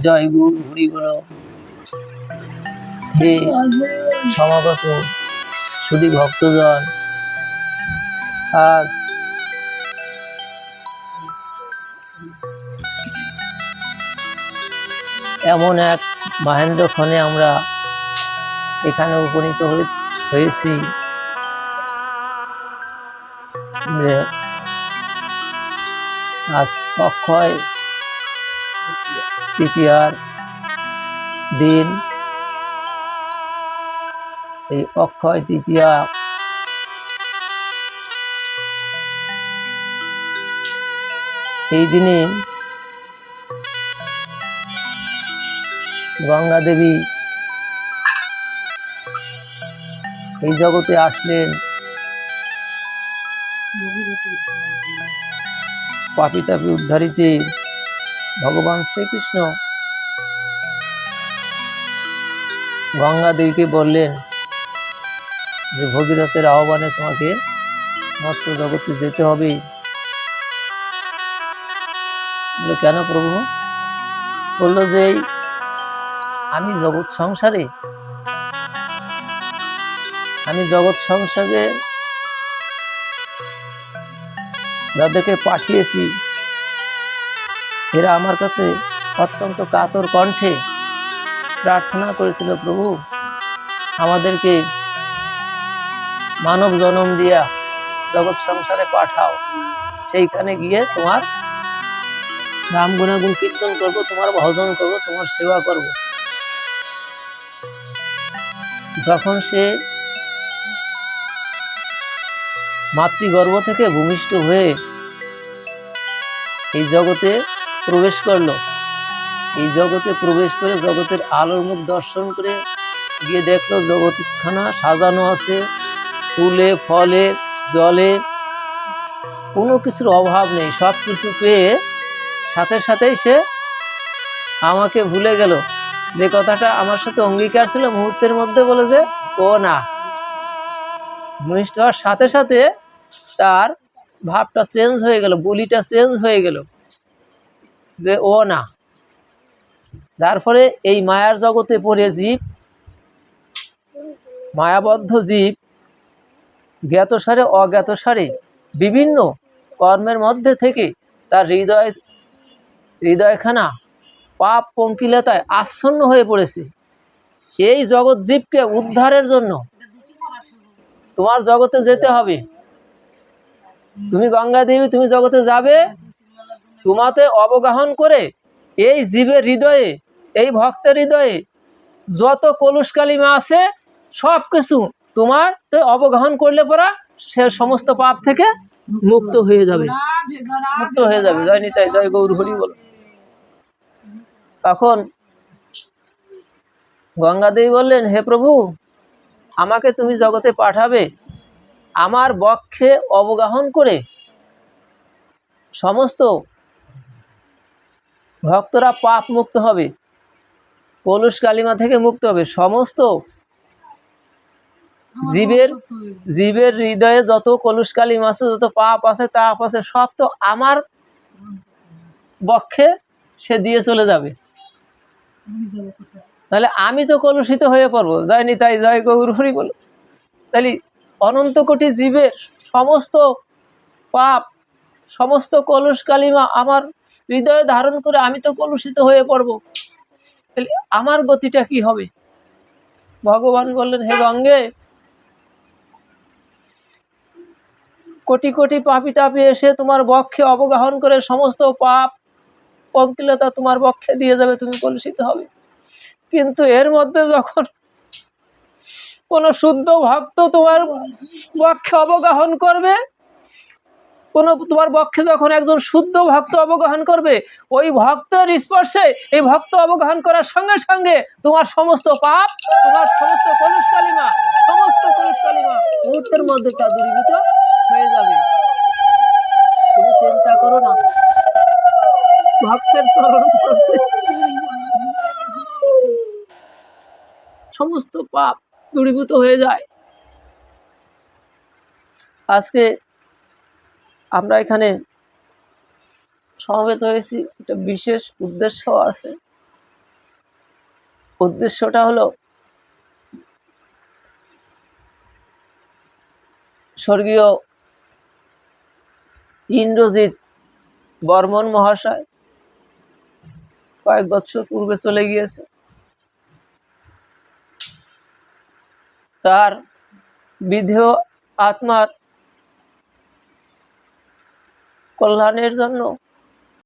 জয় গুরু হরি হে সমাগত শুধু ভক্তজন আজ এমন এক মহেন্দ্র ক্ষণে আমরা এখানে উপনীত হয়ে- হয়েছি আজ অক্ষয় তৃতীয়ার দিন। এই অক্ষয় তৃতীয়া এই দিনে গঙ্গা দেবী এই জগতে আসলেন। পাপি তাপি উদ্ধারিতে ভগবান শ্রীকৃষ্ণ গঙ্গা দেবীকে বললেন যে, ভগীরথের আহ্বানে তোমাকে মর্ত জগতে যেতে হবে। কেন প্রভু? বলল যে, আমি জগৎ সংসারে, আমি জগৎ সংসারে যাদেরকে পাঠিয়েছি এরা আমার কাছে অত্যন্ত কাতর কণ্ঠে প্রার্থনা করেছিল, প্রভু, আমাদেরকে মানব জনম দিয়া জগৎ সংসারে পাঠাও। সেইখানে গিয়ে তোমার নাম গুণাগুণ কীর্তন করব, তোমার ভজন করব, তোমার সেবা করব। যখন সে মাতৃগর্ভ থেকে ভূমিষ্ঠ হয়ে এই জগতে প্রবেশ করল। এই জগতে প্রবেশ করে জগতের আলোর মুখ দর্শন করে গিয়ে দেখল জগৎখানা সাজানো আছে। ফুলে, ফলে, জলে কোনো কিছুর অভাব নেই। সব কিছু পেয়ে সাথে সাথেই সে আমাকে ভুলে গেল। যে কথাটা আমার সাথে অঙ্গীকার ছিল মুহূর্তের মধ্যে বলে যে, ও না। ভূমিষ্ঠ হওয়ার সাথে সাথে তার ভাবটা চেঞ্জ হয়ে গেল, বলিটা চেঞ্জ হয়ে গেল। যে ও না। যার ফলে এই মায়ার জগতে পড়ে জীব, মায়াবদ্ধ জীব, জ্ঞাতসারে, অজ্ঞাতসারে বিভিন্ন কর্মের মধ্যে থেকে তার হৃদয়, হৃদয়খানা পাপ পঙ্কিলতায় আচ্ছন্ন হয়ে পড়েছে। এই জগৎ জীবকে উদ্ধারের জন্য তোমার জগতে যেতে হবে। তুমি গঙ্গা দেবী তুমি জগতে যাবে। তোমাতে অবগাহন করে এই জীবের হৃদয়ে, এই ভক্তের হৃদয়ে যত কলুষ কালিমা আছে সব কিছু তোমার অবগাহন করলে পরা সে সমস্ত পাপ থেকে মুক্ত হয়ে যাবে। মুক্ত হয়ে যাবে। জয় নিতাই, জয় গৌর, হরি বল। তখন গঙ্গাদেবী বললেন, হে প্রভু, আমাকে তুমি জগতে পাঠাবে। আমার বক্ষে অবগাহন করে সমস্ত ভক্তরা পাপ মুক্ত হবে। কলুষ কালিমা থেকে মুক্ত হবে। সমস্ত জীবের জীবের হৃদয়ে যত কলুষ কালিমা আছে যত পাপ আছে তাপ আছে সব তো আমার বক্ষে সে দিয়ে চলে যাবে। তাহলে আমি তো কলুষিত হয়ে পড়ব। যায়নি তাই জয় গৌর হরি বলো। তাহলে অনন্ত কোটি জীবের সমস্ত পাপ সমস্ত কলুষ কালিমা আমার হৃদয়ে ধারণ করে আমি তো কলুষিত হয়ে পড়ব। তাহলে আমার গতিটা কি হবে? ভগবান বললেন, হে গঙ্গে, কোটি কোটি পাপি তাপি এসে তোমার বক্ষে অবগাহন করে সমস্ত পাপ পঙ্কিলতা তোমার বক্ষে দিয়ে যাবে, তুমি কলুষিত হবে। কিন্তু এর মধ্যে যখন কোন শুদ্ধ ভক্ত তোমার বক্ষে অবগাহন করবে কোন তোমার বক্ষে যখন একজন শুদ্ধ ভক্ত অবগাহন করবে, ওই ভক্তের স্পর্শে এই ভক্ত অবগাহন করার সঙ্গে সঙ্গে তোমার সমস্ত পাপ, তোমার সমস্ত কলুষ কালিমা সমস্ত কলুষ কালিমা মুহূর্তের মধ্যে তা দূরীভূত হয়ে যাবে। তুমি চিন্তা করো না। ভক্তের স্পর্শে সমস্ত পাপ দূরীভূত হয়ে যায়। আজকে আমরা এখানে সমবেত হয়েছি। একটা বিশেষ উদ্দেশ্য আছে। উদ্দেশ্যটা হলো স্বর্গীয় ইন্দ্রজিৎ বর্মন মহাশয় কয়েক বছর পূর্বে চলে গিয়েছে। তার বিধেয় আত্মার কল্যাণের জন্য